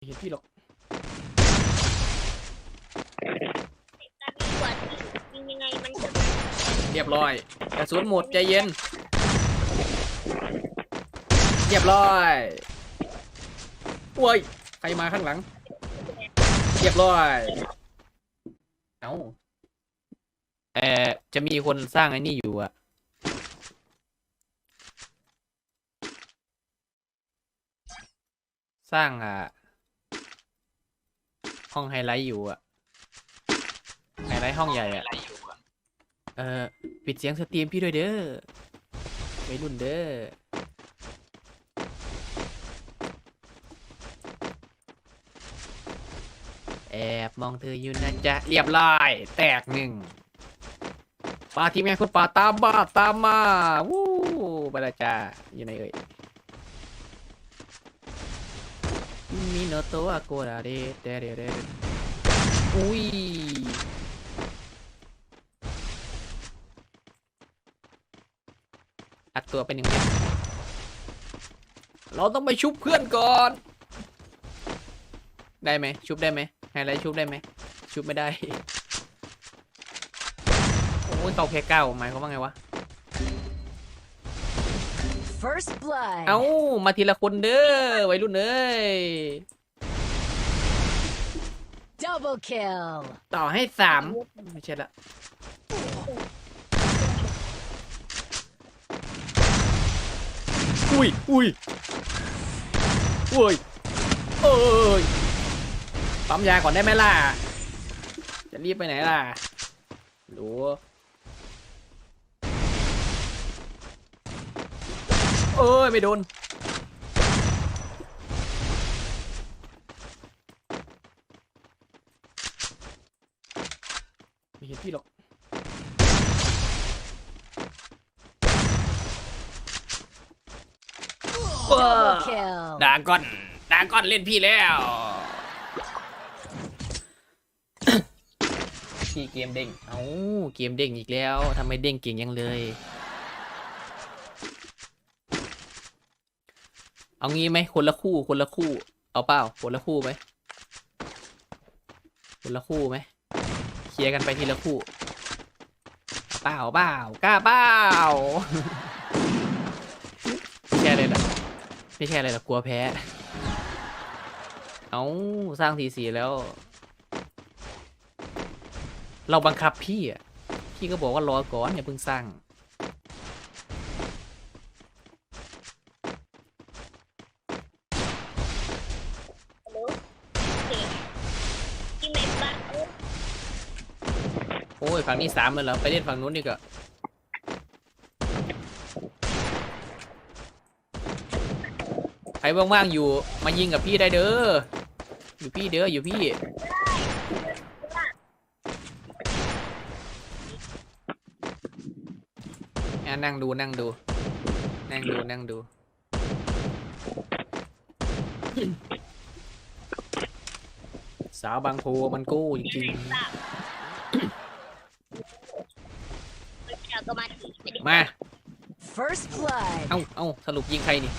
ไม่เห็นพี่หรอกการมีขวดยิงยังไงมันจะเรียบร้อยกระสุนหมดใจเย็น เรียบร้อยโอ้ยใครมาข้างหลัง เรียบร้อย เอ้าเออจะมีคนสร้างไอ้นี่อยู่อะสร้างอะ ห้องไฮไลท์อยู่อะไฮไลท์ห้องใหญ่อะเออปิดเสียงสตรีมพี่ด้วยเด้อวัยรุ่นเด้อแอบมองเธออยู่นะจ๊ะเรียบร้อยแตกหนึ่งปลาทีมงานคุณป่าตามมาตามมาวู้ไปและจ้าอยู่ไหนเอ่ย มิโนโตะโกราเดเดเดเดอุ้ยอัดตัวเป็นหนึ่งเราต้องไปชุบเพื่อนก่อน ได้ไหมชุบได้ไหมไฮไลท์ชุบได้ไหมชุบไม่ได้ โอ้ยเขาแค่เก้าหมายความว่าไงวะ First blood. เอ้า มาทีละคนเด้อวัยรุ่นเอ้ย Double kill. ต่อให้สามไม่ใช่ละ อุ้ยอุ้ยโอ้ยเอ้ยปั๊มยาก่อนได้ไหมล่ะ จะรีบไปไหนล่ะรู้ เอ้ยไม่โดน ไม่เห็นพี่หรอก Double kill. ดาก้อนดาก้อนเล่นพี่แล้ว พี่เกมเด้ง เอ้าเกมเด้งอีกแล้วทำไมเด้งเก่งยังเลย เอางี้ไหมคนละคู่คนละคู่ เอาเปล่าคนละคู่ไหมคนละคู่ไหมเคลียร์กันไปทีละคู่เปล่าเปล่ากล้าเปล่าไม่ใช่เลยล่ะไม่ใช่อะไรหรอกกลัวแพ้เอาสร้างทีสีแล้ว เราบังคับพี่อะพี่ก็บอกว่ารอก่อนอย่าเพิ่งสร้าง ฮัลโหลเด็กที่ไหนบ้างเออ โอ้ยฝั่งนี้สามเลยเหรอ ไปเล่นฝั่งนู้นดีกว่าใครว่างๆอยู่ มายิงกับพี่ได้เด้อ อยู่พี่เด้อ อยู่พี่อะนั่งดูนั่งดู นั่งดูนั่งดู สาวบางโพมันกู้จริงๆ ม่ได้มา First blood. เอ้าเอ้าสรุปยิงใครนี่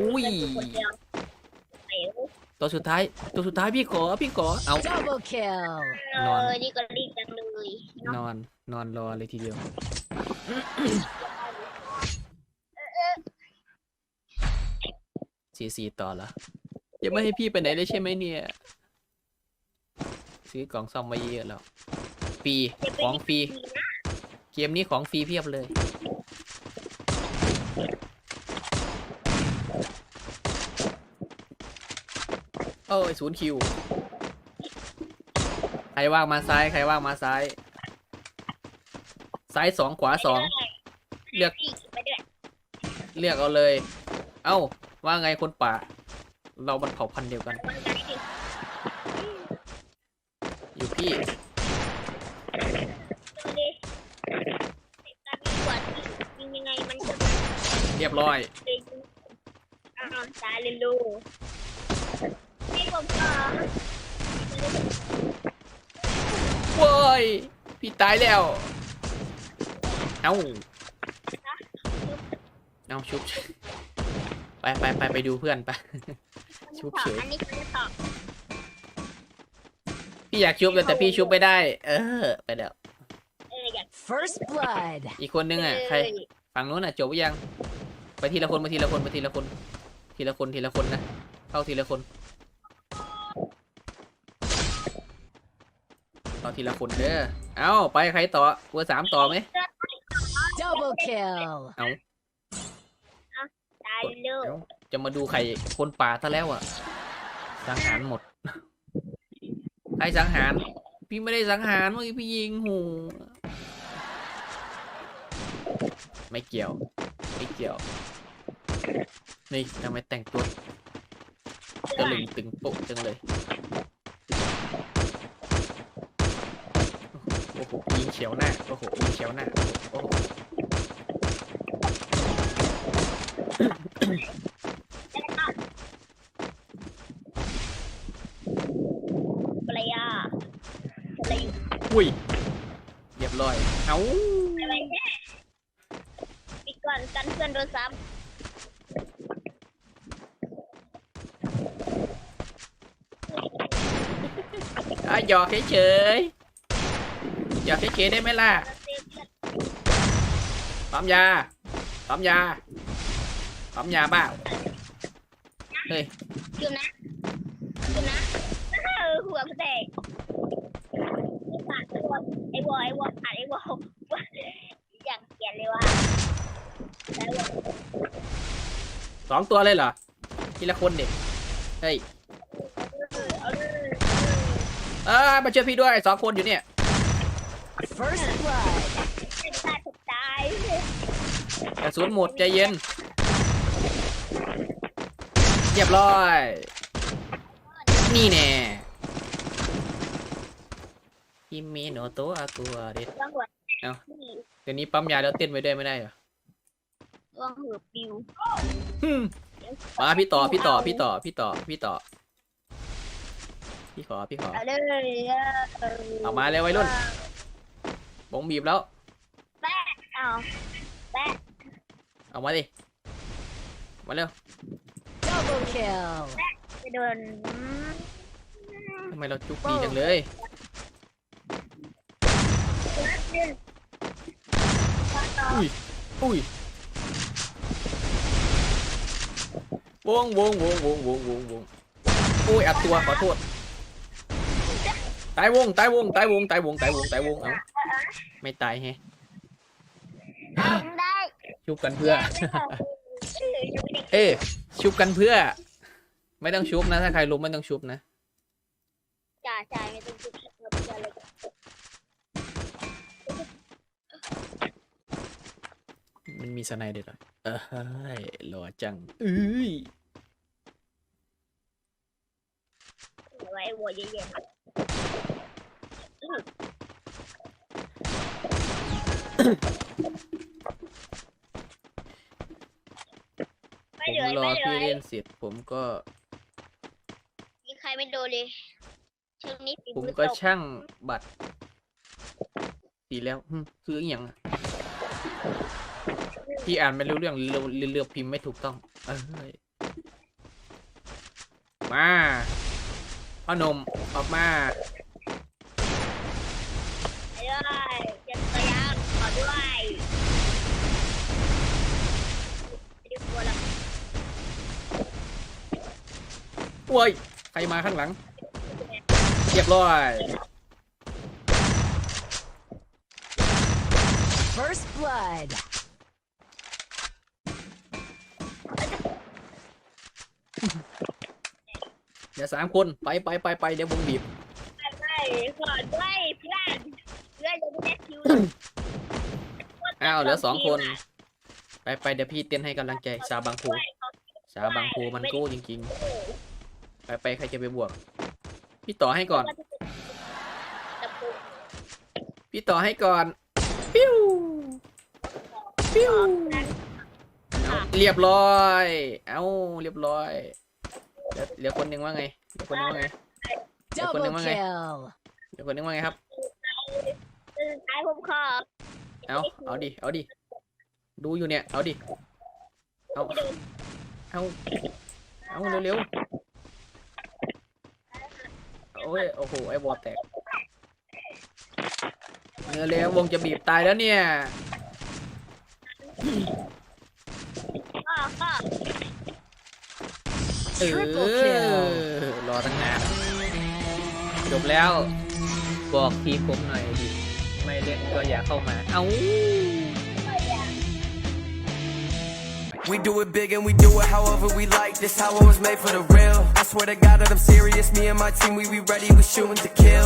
อุ้ยคนเดียวเอ๋ตัวสุดท้ายตัวสุดท้ายพี่ขอพี่ขอเอา Double kill. เออนี่ก็รีบจังเลยนอนนอนรอเลยทีเดียวสีสีต่อเหรอยังไม่ให้พี่ไปไหนเลยใช่ไหมเนี่ย ซื้อกล่องซ่อมมาเยอะแล้ว ฟรีของฟรีเกมนี้ของฟรีเพียบเลยเอ้ยศูนย์คิวใครว่างมาซ้ายใครว่างมาซ้าย ซ้ายสองขวาสองเลือกพี่ไปด้วยเลือกเอาเลย เอ้า ว่าไงคนป่า เรามันเผ่าพันธุ์เดียวกันมันกันดิอยู่พี่ ดูดิการมีขวดยิงยังไงมันจะ เรียบร้อยเป็นอ้าวตายเลยลูกนี่ผมก็โว้ยพี่ตายแล้ว เอ้า เอ้าชุบ ไปไปไปไปดูเพื่อนไป ชุบเฉยอันนี้คือตอบพี่อยากชุบเลยแต่พี่ชุบไม่ได้ เออ ไปแล้วเอออยาก First blood. อีกคนนึงอะ ใครเยฝั่งนู้นอะ จบหรือยัง ไปทีละคนไปทีละคนไปทีละคน ทีละคนทีละคนนะ เข้าทีละคนเข้าทีละคนเด้อเอาไปใครต่อเบอร์สามต่อไหม Double kill. ตายเร็วเอ้าจะมาดูไข่คนป่าซะแล้วอะ สังหารหมด ใครสังหาร พี่ไม่ได้สังหารเมื่อกี้พี่ยิงหู ไม่เกี่ยว ไม่เกี่ยว นี่ทำไมแต่งตัวตะลึงตึงโป๊ะจังเลย โอ้โหยิงเฉียวหน้า โอ้โหยิงเฉียวหน้า โอ้โหภรรยาอะไรอยู่อุ้ยเรียบร้อย เอ้าอะไรแค่ปิด ก่อนกันเพื่อนโดนซ้อะหยอกเฉยๆหยอกเฉยๆได้ไหมล่ะำเพื่อนปั๊มยาปั๊มยาปั๊มยาเปล่าเฮ้ยอยู่นะอยู่นะเออหัวกูแตกไอ้ปากตัวไอ้วอไอ้วอผ่านไอ้วออย่างเกลียดเลยว่ะแล้ววอ สองตัวเลยเหรอ ทีละคนเด็กเฮ้ยเอาเลยเออมาช่วยพี่ด้วยสองคนอยู่เนี่ย First blood. เป็นตายถูกตายกระสุนหมดใจเย็นเรียบร้อย นี่แน่ฮิเมโนโตะอากัวเด็ดว่างหัวเอ้าเดี๋ยวนี้ปั๊มยาแล้วเต้นไว้ด้วยไม่ได้เหรอ ว่างหัวปิวฮึ่มมาพี่ต่อพี่ต่อพี่ต่อพี่ต่อพี่ต่อ พี่ขอพี่ขอ เอาเลยเอามาเลยวัยรุ่นบงบีบแล้ว แปะเอาเอามาดิ มาเร็ว Double kill. จะโดนทำไมเราจุกดีจังเลยอุ้ยอุ้ย วงวงวงวงวงวงวงโอ้ยอัดตัวขอโทษตายวงตายวงตายวงตายวงตายวงตายวงเอ้าไม่ตายแฮะได้ชุบกันเพื่อ เอ้ชุบกันเพื่อ ไม่ต้องชุบนะ ถ้าใครล้มไม่ต้องชุบนะ จ่าจ่ายไม่ต้องคิดเราไปเลย มันมีสไนเด็ดเหรอเอ้ยหล่อจังเอ้ยไว้วัวเย็นๆไม่ผมเลยรอไม่เลพี่ยเล่นเสร็จผมก็ มีใครไม่โดนเลยช่วงนี้ฝีผมมือก็ตกช่างบัตรดีแล้วหึคืออหย่างอะ พี่อ่านไม่รู้เรื่องเรือเรือเรือพิมพ์ไม่ถูกต้อง เอ้ยมาพ่อหนมออกมาไปด้วยเจ็บตัวยางขอด้วยไม่ได้กลัวหรอกโอ้ยใครมาข้างหลังเรียบร้อย First blood. เดี๋ยวสามคนไปไปไปไปเดี๋ยววงบีบไม่ขอด้วยเพื่อนเพื่อนจะไม่ได้คิวอ้าวเหลือสองคน ไปไปเดี๋ยวพี่เต้นให้กำลังใจสาวบางโพสาวบางโพมันโก้จริง ๆ ไปไปใครจะไปบวก พี่ต่อให้ก่อน พี่ต่อให้ก่อนปิ้วปิ้วเรียบร้อย เอ้าเรียบร้อย เหลือเหลือคนหนึ่งว่าไงเหลือคนหนึ่งว่าไง Double Quân đứng ngay. kill. เหลือคนหนึ่งว่าไงครับท้ายผมขอเอาเอาดิ เอาดิ ดูอยู่เนี่ย เอาดิ เอาไม่ดูเอา เอาเร็วๆ โอ้ย โอ้โห ไอ้วอลแตกเร็วๆวงจะบีบตายแล้วเนี่ย ก็ก็ เอ Triple อ kill รอตั้งนานจบแล้ว บอกทีมผมหน่อยดิ ไม่เล่นก็อย่าเข้ามา เอา We do it big and we do it however we like. This how it was made for the real. I swear to God that I'm serious. Me and my team, we be ready. We shooting to kill.